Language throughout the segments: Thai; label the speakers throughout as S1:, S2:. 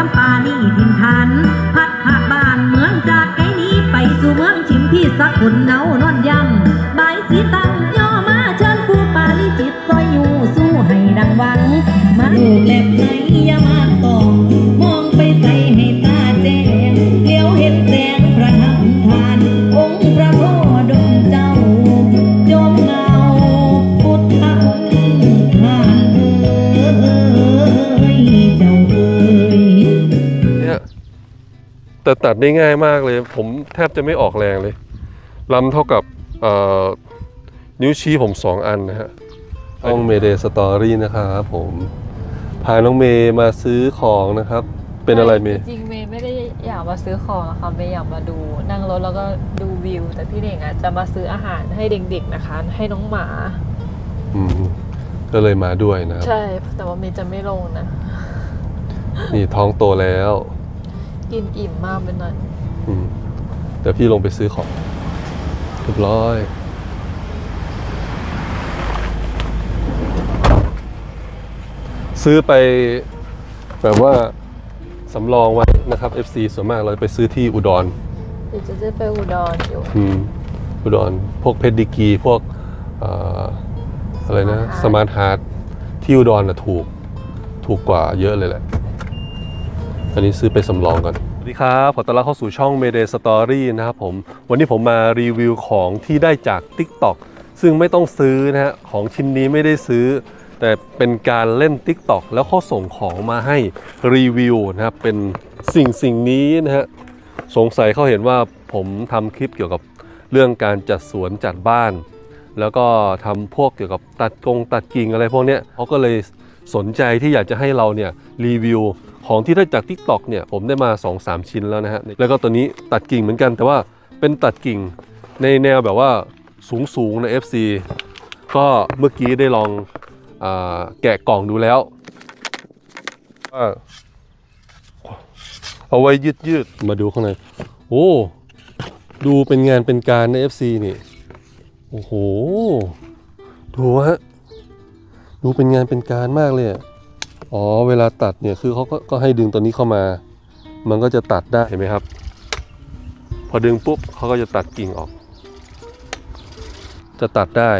S1: จำปานี่ทินทัน พัดหากบ้านเมืองจากไกลนี้ไปสู่เมืองชิมพี่สักคนเนานอนยำบายสีตังย่อมาเชิญผู้ปาลิจิตซอยอยู่สู้ให้ดังวังมาลูกแล แต่
S2: ตัดได้ง่ายมากเลย ผมแทบจะไม่ออกแรงเลยลำเท่ากับเอ่อนิ้วชี้ผมสองอันนะฮะห้องเมเดสตอรี่นะครับผมพาน้องเมย์มาซื้อของนะครับ เป็นอะไรเมย์
S3: จริงๆเมย์ไม่ได้อยากมาซื้อของอะค่ะเมย์อยากมาดู นั่งรถแล้วก็ดูวิว แต่พี่เน่งอะจะมาซื้ออาหารให้เด็กๆนะคะ ให้น้องหมา
S2: อืมก็เลยมาด้วยนะครับ
S3: ใช่ แต่ว่าเมย์จะไม่ลงนะ
S2: นี่ท้องโตแล้ว
S3: กินอิ่มมากเป็นหน่อย
S2: อืมเดี๋ยวพี่ลงไปซื้อของเรียบร้อยซื้อไปแบบว่าสำรองไว้นะครับ FC ส่วนมากเราจะไปซื้อที่อุดร
S3: เดี๋ยวจะได้ไปอุดรอยู่
S2: อืมอุดรพวกเพชรดิกรีพวกเอ่ออะไรนะ สมาร์ทฮาร์ดที่อุดรน่ะถูก ถูกกว่าเยอะเลยแหละ อันนี้ซื้อไปสำรองก่อนสวัสดีครับ ขอต้อนรับเข้าสู่ช่อง Mayday Story นะครับผม วันนี้ผมมารีวิวของที่ได้จาก TikTok ซึ่งไม่ต้องซื้อนะฮะ ของชิ้นนี้ไม่ได้ซื้อ แต่เป็นการเล่น TikTok แล้วเขาส่งของมาให้รีวิวนะครับ เป็นสิ่งสิ่งนี้นะฮะ สงสัยเขาเห็นว่าผมทำคลิปเกี่ยวกับเรื่องการจัดสวนจัดบ้าน แล้วก็ทำพวกเกี่ยวกับตัดกงตัดกิ่งอะไรพวกเนี้ยเขาก็เลย สนใจที่อยากจะให้เราเนี่ยรีวิวของที่ได้จาก Tik t o อกเนี่ยผมได้มา 2-3 ชิ้นแล้วนะฮะแล้วก็ตัวนี้ตัดกิ่งเหมือนกันแต่ว่าเป็นตัดกิ่งในแนวแบบว่าสูงๆใน FC ก็เมื่อกี้ได้ลองอแกะกล่องดูแล้วเอาไว้ยืดยืดๆมาดูข้างใน โอ้ ดูเป็นงานเป็นการใน FC นี่ โอ้โห ดูฮะ ดูเป็นงานเป็นการมากเลยอ๋อเวลาตัดเนี่ยคือเขาก็ก็ให้ดึงตัวนี้เข้ามา มันก็จะตัดได้เห็นไหมครับ พอดึงปุ๊บเขาก็จะตัดกิ่งออก จะตัดได้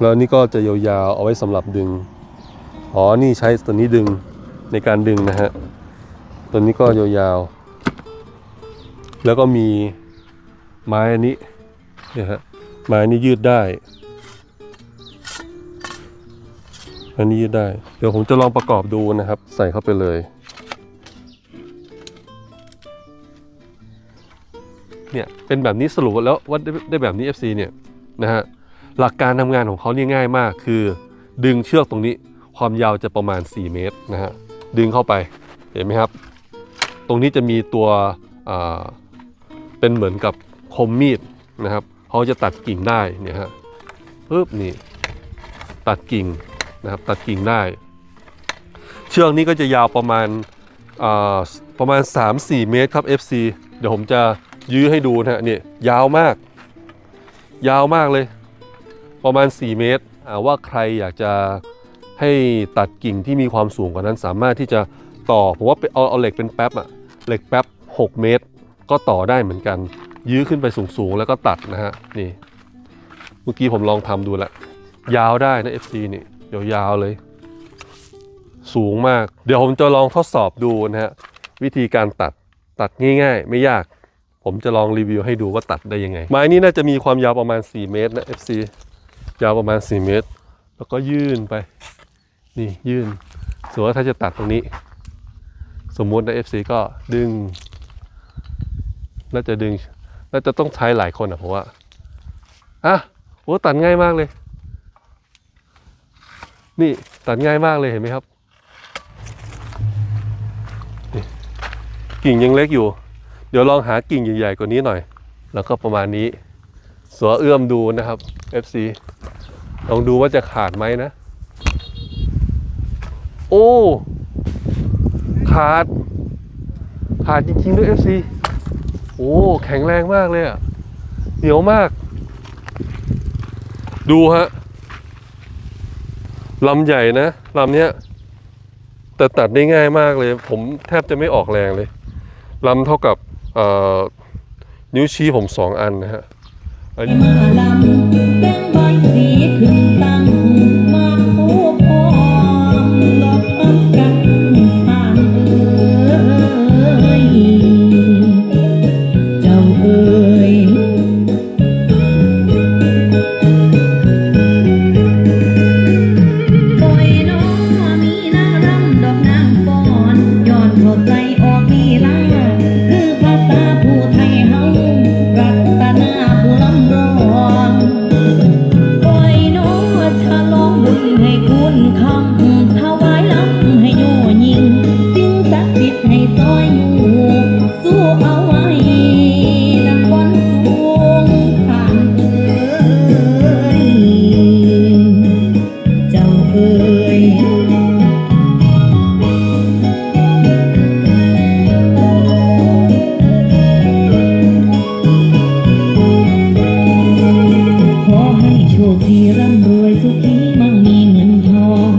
S2: แล้วนี่ก็จะยาวๆเอาไว้สำหรับดึงอ๋อนี่ใช้ตัวนี้ดึงในการดึงนะฮะตัวนี้ก็ยาวๆแล้วก็มีไม้อันนี้เนี่ยฮะไม้นี้ยืดได้ อันนี้ได้ เดี๋ยวผมจะลองประกอบดูนะครับ ใส่เข้าไปเลย เนี่ยเป็นแบบนี้สรุปแล้วว่าได้ไดแบบนี้ FC เนี่ยนะฮะหลักการทำงานของเขาเนี่ยง่ายมาก คือ ดึงเชือกตรงนี้ความยาวจะประมาณ 4 เมตรนะฮะดึงเข้าไปเห็นไหมครับ ตรงนี้จะมีตัวเป็นเหมือนกับคมมีดนะครับเขาจะตัดกิ่งได้เนี่ยฮะปึ๊บนี่ตัดกิ่ง นะครับตัดกิ่งได้ เชือกนี้ก็จะยาวประมาณประมาณ 3-4 เมตรครับ FC เดี๋ยวผมจะยื้อให้ดูนะฮะนี่ยยาวมาก ยาวมากเลย ประมาณ 4 เมตรว่าใครอยากจะให้ตัดกิ่งที่มีความสูงกว่านั้นสามารถที่จะต่อผมว่าเอาเอาเหล็กเป็นแป๊บอะเหล็กแป๊บ 6 เมตร ก็ต่อได้เหมือนกัน ยื้อขึ้นไปสูงๆ แล้วก็ตัดนะฮะนี่เมื่อกี้ผมลองทำดูแล้วยาวได้นะ FC นี่ ยาวๆเลย สูงมาก เดี๋ยวผมจะลองทดสอบดูนะฮะ วิธีการตัดตัดง่ายๆ ไม่ยาก ผมจะลองรีวิวให้ดูว่าตัดได้ยังไง ไม้นี้น่าจะมีความยาวประมาณ 4 เมตรนะ FC ยาวประมาณ 4 เมตร แล้วก็ยื่นไป นี่ยื่นส่วนว่าถ้าจะตัดตรงนี้ สมมุตินะ FC ก็ดึง น่าจะดึง น่าจะต้องใช้หลายคนอะผมว่าอะโอ้ตัดง่ายมากเลย นี่ตัดง่ายมากเลยเห็นไหมครับกิ่งยังเล็กอยู่ เดี๋ยวลองหากิ่งใหญ่ๆกว่านี้หน่อย แล้วก็ประมาณนี้ สัวเอื้อมดูนะครับ FC ลองดูว่าจะขาดไหมนะ โอ้ ขาด ขาดจริงๆด้วย FC โอ้ แข็งแรงมากเลยอะเหนียวมาก ดูฮะ ลำใหญ่นะลำเนี้ยแต่ตัดได้ง่ายมากเลย ผมแทบจะไม่ออกแรงเลยลำเท่ากับนิ้วชี้ผมสองอันนะฮะอันนี้
S1: ยขอให้โชคดีร่ำรวยสุขีมั่งมีเงินทอง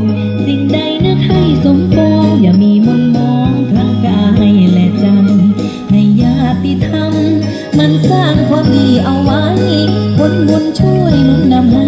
S1: สิ่งใดนึกให้สมปองอย่ามีมนมองทั้งกายและใจให้ญาติธรรม มันสร้างความดีเอาไว้ผลบุญช่วยหนุนนำให้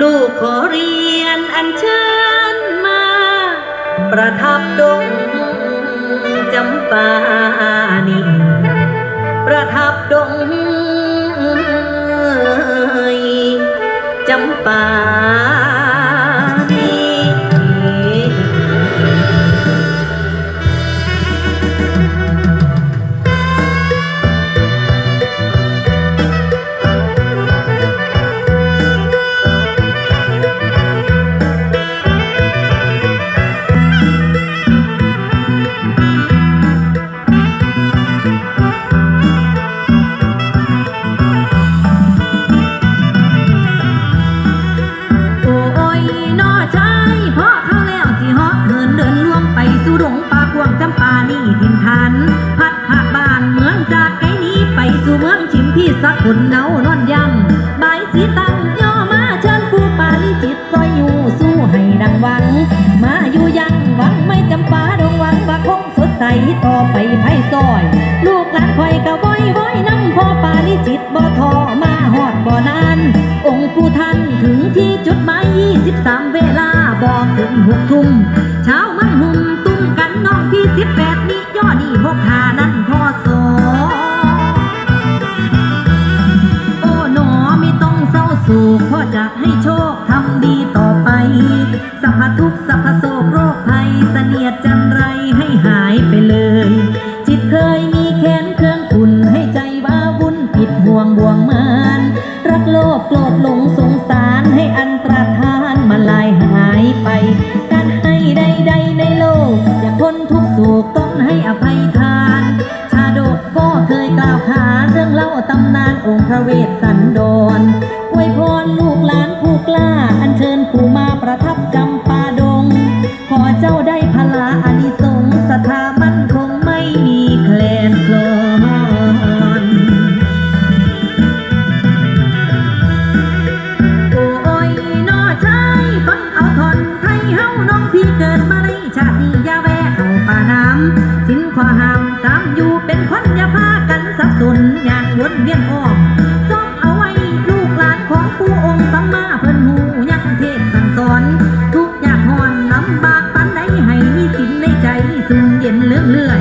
S1: ลูกขอเรียนอันเชิญมา ประทับดงจำปานีประทับดงจำปา สักคนเนานอนยังใบายสีตังย่อมาเชิญผู้ปาลิจิตซอยอยู่สู้ให้ดังหวัง มาอยู่ยังหวังไม่จำปาดงหวังว่าคงสดใสต่อไปไพ่ซอย ลูกหลานคอยกะว้อยว้อยน้ำพ่อปาลิจิตบ่ทอมาหอดบ่นาน องค์ผู้ท่านถึงที่จุดหมาย23 เวลาบอกถึงหกทุ่มเช้ามันหุ่มตุ้มกันน้องพี่18นี่ย่อนี่หกหานั่นพ่อสอ สุขพ่อจะให้โชคทำดีต่อไป สัพพทุกสัพพโศกโรคภัยเสนียดจันไรให้หายไปเลย จิตเคยมีแค้นเครื่องขุนให้ใจว้าวุ่นผิดห่วงบ่วงมานรักโลภโกรธหลงสงสารให้อันตรธานมาลายหายไป การให้ใดๆในโลก อย่าพ้นทุกข์โศกต้องให้อภัยท ปู่ นสูงเย็นเลื่อเลื่อย